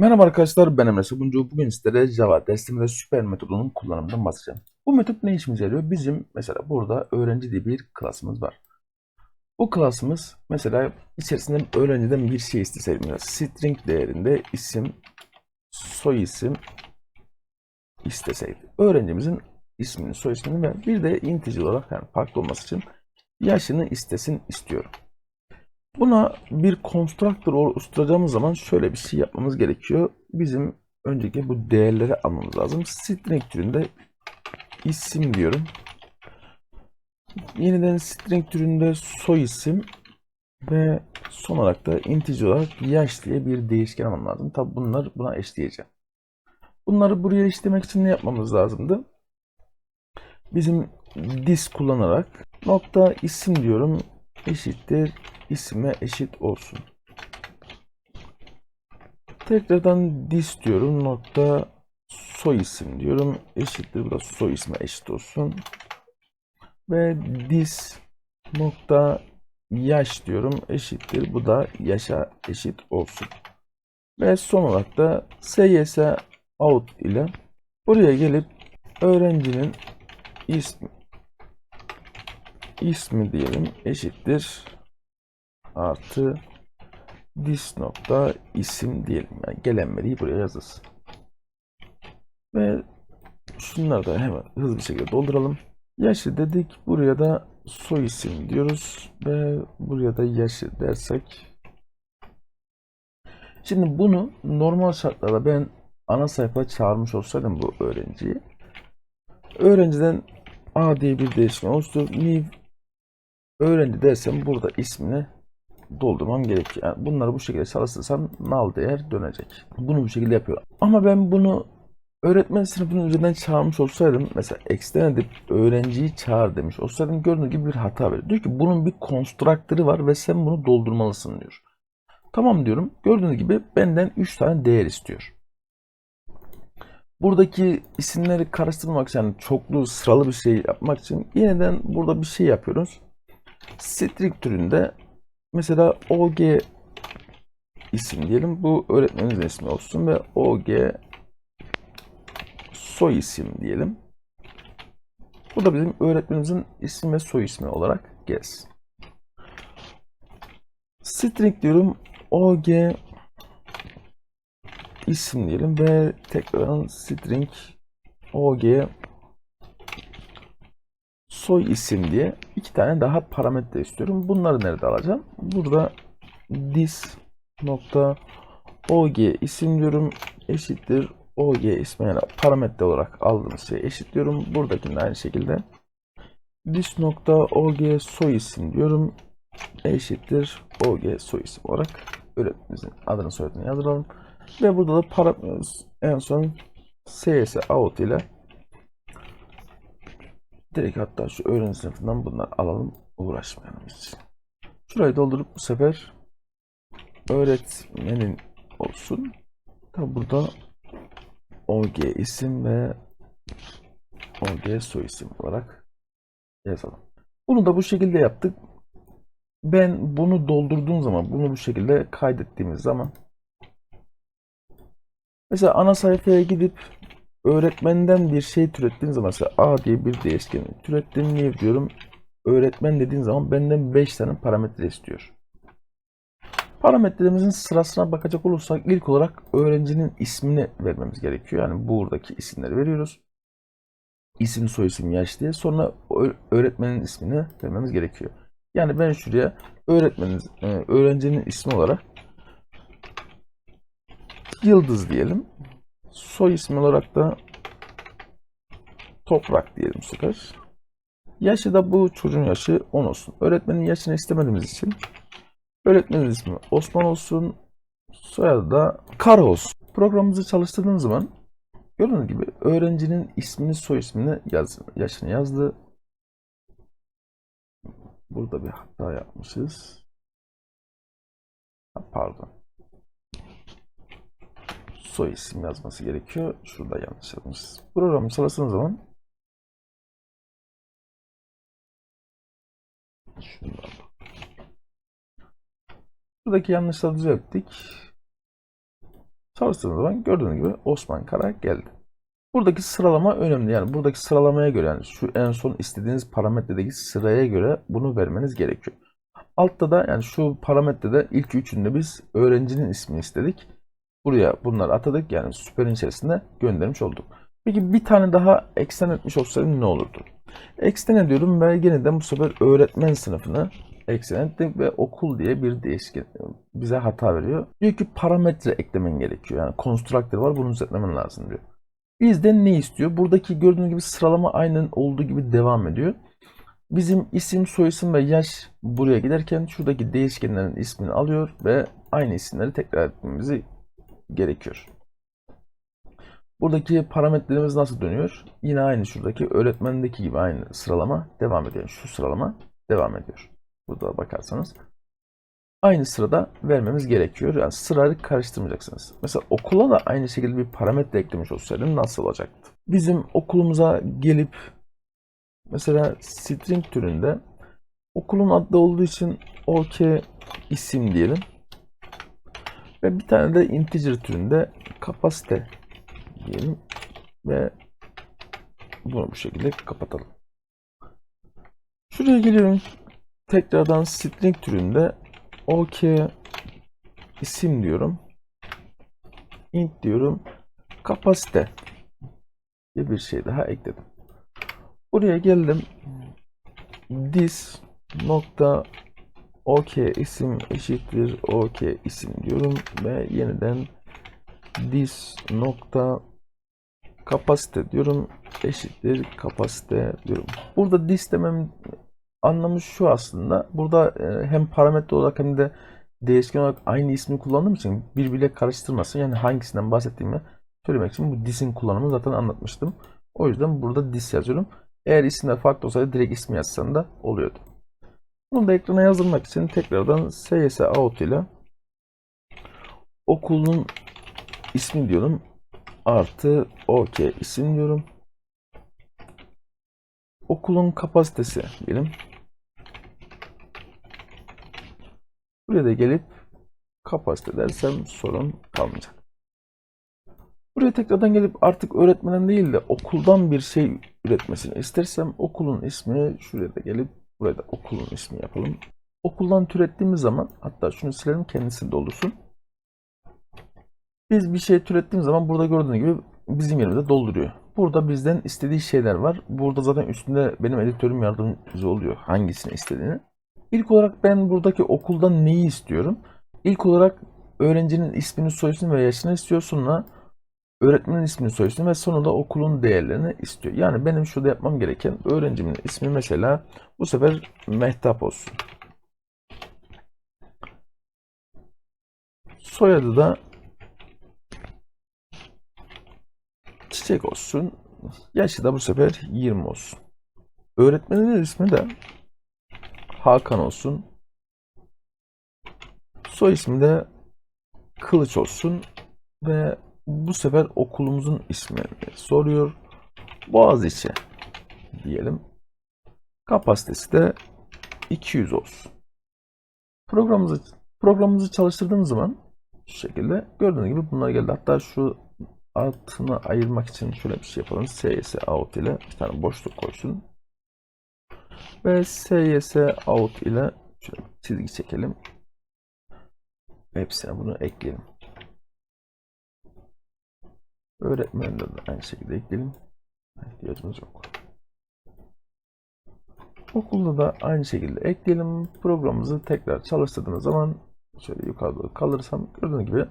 Merhaba arkadaşlar ben Emre Sabuncu. Bugün sizlere Java dersimizde süper metodunun kullanımından bahsedeceğim. Bu metot ne işimize yarıyor? Bizim mesela burada öğrenci diye bir klasımız var. Bu klasımız mesela içerisinde öğrenciden bir şey isteseydim. Mesela string değerinde isim, soy isim isteseydi. Öğrencimizin ismini, soy ismini ve bir de integer olarak yani farklı olması için yaşını istesin istiyorum. Buna bir constructor oluşturacağımız zaman şöyle bir şey yapmamız gerekiyor. Bizim önceki bu değerleri almamız lazım. String türünde isim diyorum. Yeniden string türünde soy isim ve son olarak da integer olarak yaş diye bir değişken almam lazım. Tabi bunlar buna eşleyeceğim. Bunları buraya eşlemek için ne yapmamız lazımdı? Bizim this kullanarak nokta isim diyorum eşittir isime eşit olsun. Tekrardan dis diyorum nokta soy isim diyorum eşittir bu da soy isme eşit olsun. Ve dis nokta yaş diyorum eşittir bu da yaşa eşit olsun. Ve son olarak da cs out ile buraya gelip öğrencinin ismi ismi diyelim eşittir artı dis nokta isim diyelim. Yani gelen veriyi buraya yazarız. Ve şunları da hemen hızlı bir şekilde dolduralım. Yaşı dedik. Buraya da soy isim diyoruz. Ve buraya da yaşı dersek. Şimdi bunu normal şartlarda ben ana sayfa çağırmış olsaydım bu öğrenciyi. Öğrenciden A diye bir değişken oluştur. New öğrenci dersem burada ismini doldurmam gerekiyor. Yani bunları bu şekilde çalıştırsam null değer dönecek. Bunu bu şekilde yapıyorum. Ama ben bunu öğretmen sınıfının üzerinden çağırmış olsaydım mesela extend edip öğrenciyi çağır demiş olsaydım gördüğünüz gibi bir hata veriyor. Diyor ki bunun bir constructor'ı var ve sen bunu doldurmalısın diyor. Tamam diyorum. Gördüğünüz gibi benden 3 tane değer istiyor. Buradaki isimleri karıştırmak için yani çoklu sıralı bir şey yapmak için yeniden burada bir şey yapıyoruz. String türünde mesela OG isim diyelim. Bu öğretmenin ismi olsun ve OG soy isim diyelim. Bu da bizim öğretmenimizin isim ve soy ismi olarak gelsin. String diyorum. OG isim diyelim ve tekrar string OG soy isim diye iki tane daha parametre istiyorum. Bunları nerede alacağım? Burada this nokta og isim diyorum eşittir og ismi yani parametre olarak aldığımız şey eşitliyorum. Buradakini de aynı şekilde this nokta og soy isim diyorum eşittir og soy isim olarak öğretmenimizin adını soyadını yazalım. Ve burada da para en son cs out ile direkt hatta şu öğrenci sınıfından bunlar alalım uğraşmayalım hiç. Şurayı doldurup bu sefer öğretmenin olsun. Tabi burada OG isim ve OG soy isim olarak yazalım. Bunu da bu şekilde yaptık. Ben bunu doldurduğum zaman, bunu bu şekilde kaydettiğimiz zaman Mesela ana sayfaya gidip öğretmenden bir şey türettiğin zaman mesela A diye bir değişken türettim niye diyorum öğretmen dediğin zaman benden 5 tane parametre istiyor. Parametrelerimizin sırasına bakacak olursak ilk olarak öğrencinin ismini vermemiz gerekiyor. Yani buradaki isimleri veriyoruz. İsim, soyisim, yaş diye. Sonra öğretmenin ismini vermemiz gerekiyor. Yani ben şuraya öğretmenin, e, öğrencinin ismi olarak Yıldız diyelim. Soy ismi olarak da Toprak diyelim bu. Yaşı da bu çocuğun yaşı 10 olsun. Öğretmenin yaşını istemediğimiz için öğretmenin ismi Osman olsun. Soyadı da Kara olsun. Programımızı çalıştırdığımız zaman gördüğünüz gibi öğrencinin ismini soy ismini yaz, yaşını yazdı. Burada bir hata yapmışız. Pardon soy isim yazması gerekiyor. Şurada yanlış yazmışız. Programı çalıştığınız zaman şundan Buradaki yanlışları düzelttik. Çalıştığımız zaman gördüğünüz gibi Osman Kara geldi. Buradaki sıralama önemli. Yani buradaki sıralamaya göre yani şu en son istediğiniz parametredeki sıraya göre bunu vermeniz gerekiyor. Altta da yani şu parametrede ilk üçünde biz öğrencinin ismini istedik. Buraya bunları atadık yani süperin içerisinde göndermiş olduk. Peki bir tane daha eksen etmiş olsaydım ne olurdu? Eksen ediyorum ve yeniden bu sefer öğretmen sınıfını eksen ettik ve okul diye bir değişken bize hata veriyor. Diyor ki parametre eklemen gerekiyor. Yani constructor var bunu düzeltmemen lazım diyor. Bizden ne istiyor? Buradaki gördüğünüz gibi sıralama aynen olduğu gibi devam ediyor. Bizim isim, soyisim ve yaş buraya giderken şuradaki değişkenlerin ismini alıyor ve aynı isimleri tekrar etmemizi gerekiyor. Buradaki parametrelerimiz nasıl dönüyor? Yine aynı şuradaki öğretmendeki gibi aynı sıralama devam ediyor. Şu sıralama devam ediyor. Burada bakarsanız. Aynı sırada vermemiz gerekiyor. Yani sırayı karıştırmayacaksınız. Mesela okula da aynı şekilde bir parametre eklemiş olsaydım nasıl olacaktı? Bizim okulumuza gelip mesela string türünde okulun adı olduğu için OK isim diyelim. Ve bir tane de integer türünde kapasite diyelim ve bunu bu şekilde kapatalım. Şuraya geliyorum. Tekrardan string türünde OK isim diyorum. int diyorum. Kapasite diye bir şey daha ekledim. Buraya geldim. This nokta OK isim eşittir OK isim diyorum ve yeniden this nokta kapasite diyorum eşittir kapasite diyorum. Burada this demem anlamı şu aslında. Burada e, hem parametre olarak hem de değişken olarak aynı ismi kullandığım için birbiriyle karıştırmasın. Yani hangisinden bahsettiğimi söylemek için bu this'in kullanımını zaten anlatmıştım. O yüzden burada this yazıyorum. Eğer isimler farklı olsaydı direkt ismi yazsan da oluyordu. Bunu da ekrana yazdırmak için tekrardan cs out ile okulun ismi diyorum. Artı OK isim diyorum. Okulun kapasitesi diyelim. Buraya da gelip kapasite dersem sorun kalmayacak. Buraya tekrardan gelip artık öğretmenen değil de okuldan bir şey üretmesini istersem okulun ismini şuraya da gelip buraya da okulun ismi yapalım. Okuldan türettiğimiz zaman hatta şunu silelim kendisi doldursun. Biz bir şey türettiğimiz zaman burada gördüğünüz gibi bizim yerimize dolduruyor. Burada bizden istediği şeyler var. Burada zaten üstünde benim editörüm yardımcı oluyor hangisini istediğini. İlk olarak ben buradaki okuldan neyi istiyorum? İlk olarak öğrencinin ismini, soyisini ve yaşını istiyor. Sonra öğretmenin ismini, soyisini ve sonunda okulun değerlerini istiyor. Yani benim şurada yapmam gereken öğrencimin ismi mesela bu sefer Mehtap olsun. Soyadı da Çiçek olsun. Yaşı da bu sefer 20 olsun. Öğretmenin ismi de Hakan olsun. Soy ismi de Kılıç olsun. Ve bu sefer okulumuzun ismini soruyor. Boğaziçi diyelim. Kapasitesi de 200 olsun. Programımızı programımızı çalıştırdığımız zaman şu şekilde gördüğünüz gibi bunlar geldi. Hatta şu altını ayırmak için şöyle bir şey yapalım. cs out ile bir tane boşluk koysun. Ve cs out ile şöyle çizgi çekelim. Hepsine bunu ekleyelim. Öğretmenleri de aynı şekilde ekleyelim. İhtiyacımız yok. Okulda da aynı şekilde ekleyelim. Programımızı tekrar çalıştırdığımız zaman şöyle yukarı doğru kalırsam gördüğünüz gibi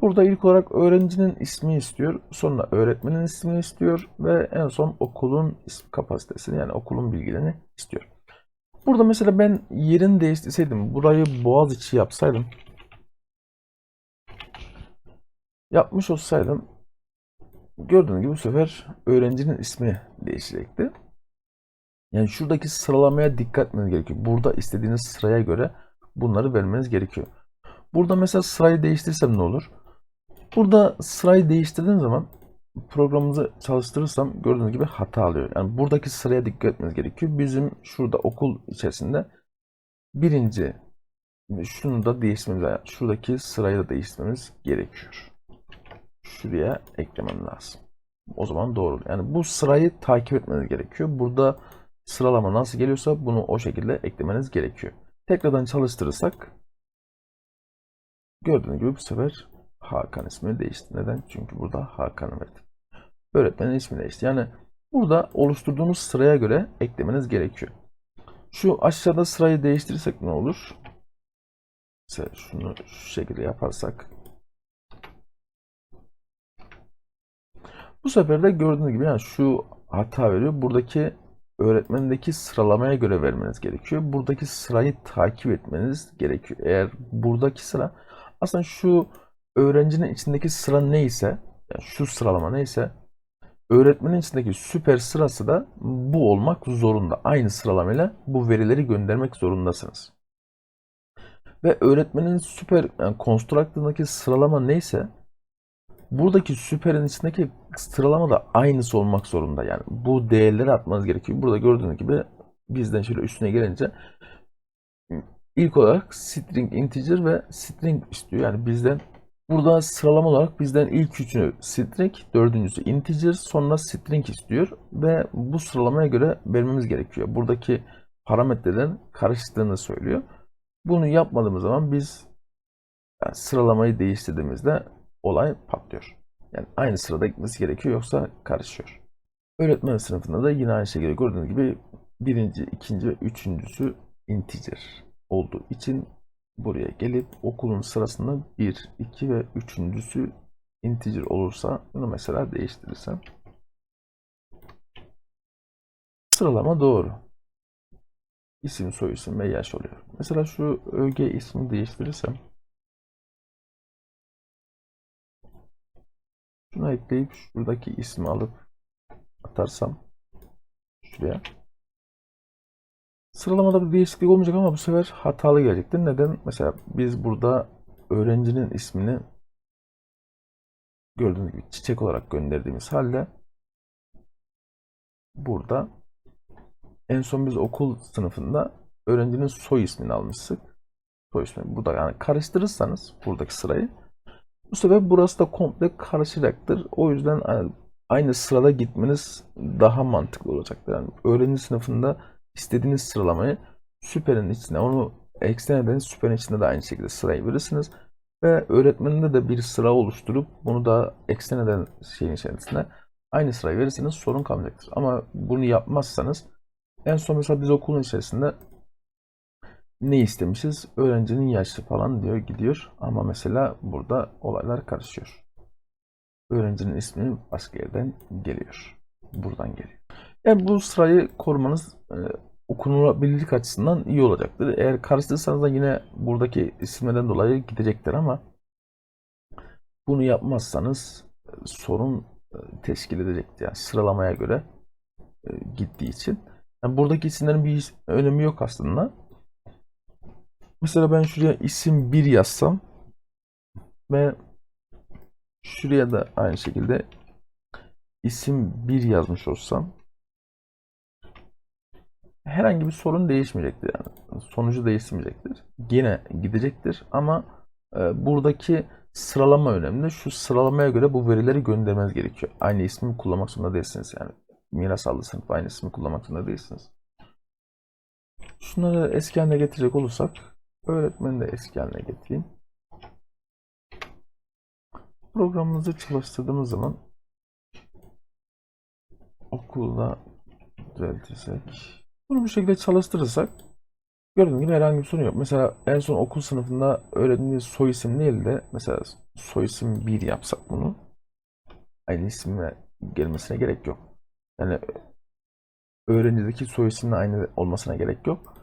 Burada ilk olarak öğrencinin ismi istiyor. Sonra öğretmenin ismini istiyor. Ve en son okulun kapasitesini yani okulun bilgilerini istiyor. Burada mesela ben yerini değiştirseydim. Burayı Boğaziçi yapsaydım. Yapmış olsaydım. Gördüğünüz gibi bu sefer öğrencinin ismi değişecekti. Yani şuradaki sıralamaya dikkat etmeniz gerekiyor. Burada istediğiniz sıraya göre bunları vermeniz gerekiyor. Burada mesela sırayı değiştirsem ne olur? Burada sırayı değiştirdiğim zaman programımızı çalıştırırsam gördüğünüz gibi hata alıyor. Yani buradaki sıraya dikkat etmeniz gerekiyor. Bizim şurada okul içerisinde birinci şunu da değiştirmemiz, şuradaki sırayı da değiştirmemiz gerekiyor. Şuraya eklemem lazım. O zaman doğru. Yani bu sırayı takip etmeniz gerekiyor. Burada sıralama nasıl geliyorsa bunu o şekilde eklemeniz gerekiyor. Tekrardan çalıştırırsak gördüğünüz gibi bu sefer Hakan ismi değişti. Neden? Çünkü burada Hakan'ı verdik. Öğretmenin ismi değişti. Yani burada oluşturduğunuz sıraya göre eklemeniz gerekiyor. Şu aşağıda sırayı değiştirirsek ne olur? Mesela şunu şu şekilde yaparsak Bu sefer de gördüğünüz gibi yani şu hata veriyor. Buradaki öğretmendeki sıralamaya göre vermeniz gerekiyor. Buradaki sırayı takip etmeniz gerekiyor. Eğer buradaki sıra aslında şu öğrencinin içindeki sıra neyse yani şu sıralama neyse öğretmenin içindeki süper sırası da bu olmak zorunda. Aynı sıralamayla bu verileri göndermek zorundasınız. Ve öğretmenin süper yani constructor'daki sıralama neyse buradaki süperin içindeki sıralama da aynısı olmak zorunda. Yani bu değerleri atmanız gerekiyor. Burada gördüğünüz gibi bizden şöyle üstüne gelince ilk olarak string integer ve string istiyor. Yani bizden burada sıralama olarak bizden ilk üçünü string, dördüncüsü integer, sonra string istiyor ve bu sıralamaya göre vermemiz gerekiyor. Buradaki parametrelerin karıştığını söylüyor. Bunu yapmadığımız zaman biz yani sıralamayı değiştirdiğimizde olay patlıyor. Yani aynı sırada gitmesi gerekiyor yoksa karışıyor. Öğretmen sınıfında da yine aynı şekilde gördüğünüz gibi birinci, ikinci ve üçüncüsü integer olduğu için buraya gelip okulun sırasında 1, 2 ve üçüncüsü integer olursa bunu mesela değiştirirsem sıralama doğru. İsim, soyisim ve yaş oluyor. Mesela şu ÖG ismi değiştirirsem Şunu ekleyip şuradaki ismi alıp atarsam şuraya. Sıralamada bir değişiklik olmayacak ama bu sefer hatalı gelecektir. Neden? Mesela biz burada öğrencinin ismini gördüğünüz gibi çiçek olarak gönderdiğimiz halde burada en son biz okul sınıfında öğrencinin soy ismini almıştık. Soy ismi. Burada yani karıştırırsanız buradaki sırayı bu sefer burası da komple karışacaktır. O yüzden e, aynı sırada gitmeniz daha mantıklı olacaktır. Yani öğrenci sınıfında istediğiniz sıralamayı süperin içine onu eksen eden süperin içinde de aynı şekilde sırayı verirsiniz. Ve öğretmeninde de bir sıra oluşturup bunu da eksen eden şeyin içerisine aynı sırayı verirseniz sorun kalmayacaktır. Ama bunu yapmazsanız en son mesela biz okulun içerisinde ne istemişiz? Öğrencinin yaşı falan diyor gidiyor. Ama mesela burada olaylar karışıyor. Öğrencinin ismi başka yerden geliyor. Buradan geliyor. Yani bu sırayı korumanız e, okunulabilirlik açısından iyi olacaktır. Eğer karıştırırsanız da yine buradaki isimlerden dolayı gidecektir ama bunu yapmazsanız e, sorun e, teşkil edecektir. Yani sıralamaya göre e, gittiği için. Yani buradaki isimlerin bir önemi yok aslında. Mesela ben şuraya isim 1 yazsam ve şuraya da aynı şekilde isim 1 yazmış olsam herhangi bir sorun değişmeyecektir yani. Sonucu değişmeyecektir. Yine gidecektir ama e, buradaki sıralama önemli. Şu sıralamaya göre bu verileri göndermeniz gerekiyor. Aynı ismi kullanmak zorunda değilsiniz yani. Miras aldı sınıf aynı ismi kullanmak zorunda değilsiniz. Şunları eski haline getirecek olursak Öğretmeni de eski haline getireyim. Programımızı çalıştırdığımız zaman okulda düzeltirsek bunu bu şekilde çalıştırırsak gördüğünüz gibi herhangi bir sorun yok. Mesela en son okul sınıfında öğrendiğiniz soy isim değil de mesela soy isim 1 yapsak bunu aynı isimle gelmesine gerek yok. Yani öğrencideki soy isimle aynı olmasına gerek yok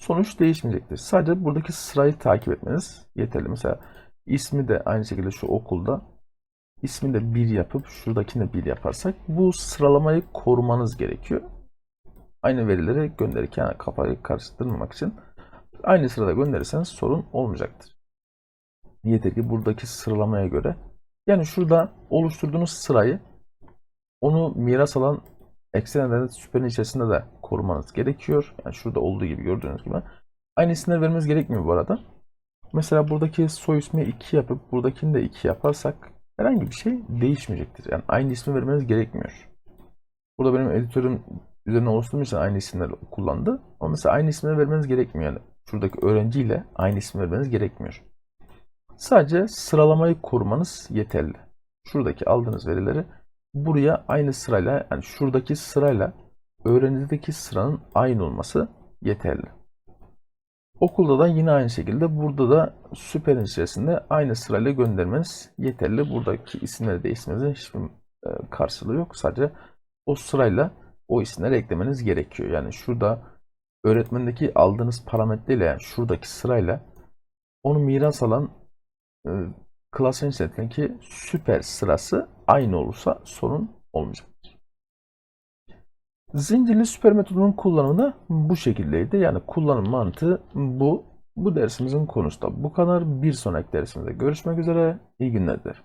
sonuç değişmeyecektir. Sadece buradaki sırayı takip etmeniz yeterli. Mesela ismi de aynı şekilde şu okulda ismi de bir yapıp şuradakini bir yaparsak bu sıralamayı korumanız gerekiyor. Aynı verileri gönderirken kafayı karıştırmamak için aynı sırada gönderirseniz sorun olmayacaktır. Yeter ki buradaki sıralamaya göre yani şurada oluşturduğunuz sırayı onu miras alan eksenlerden süperin içerisinde de korumanız gerekiyor. Yani şurada olduğu gibi gördüğünüz gibi. Aynı isimler vermemiz gerekmiyor bu arada. Mesela buradaki soy ismi 2 yapıp buradakini de 2 yaparsak herhangi bir şey değişmeyecektir. Yani aynı ismi vermeniz gerekmiyor. Burada benim editörüm üzerine oluşturduğum için aynı isimleri kullandı. Ama mesela aynı ismini vermeniz gerekmiyor. Yani şuradaki öğrenciyle aynı ismi vermeniz gerekmiyor. Sadece sıralamayı korumanız yeterli. Şuradaki aldığınız verileri buraya aynı sırayla yani şuradaki sırayla öğrencideki sıranın aynı olması yeterli. Okulda da yine aynı şekilde burada da süperin içerisinde aynı sırayla göndermeniz yeterli. Buradaki isimleri değiştirmenizin hiçbir e, karşılığı yok. Sadece o sırayla o isimleri eklemeniz gerekiyor. Yani şurada öğretmendeki aldığınız parametreyle yani şuradaki sırayla onu miras alan e, klasın içerisindeki süper sırası aynı olursa sorun olmayacaktır. Zincirli süper metodunun kullanımı da bu şekildeydi. Yani kullanım mantığı bu. Bu dersimizin konusu da bu kadar. Bir sonraki dersimizde görüşmek üzere. İyi günler.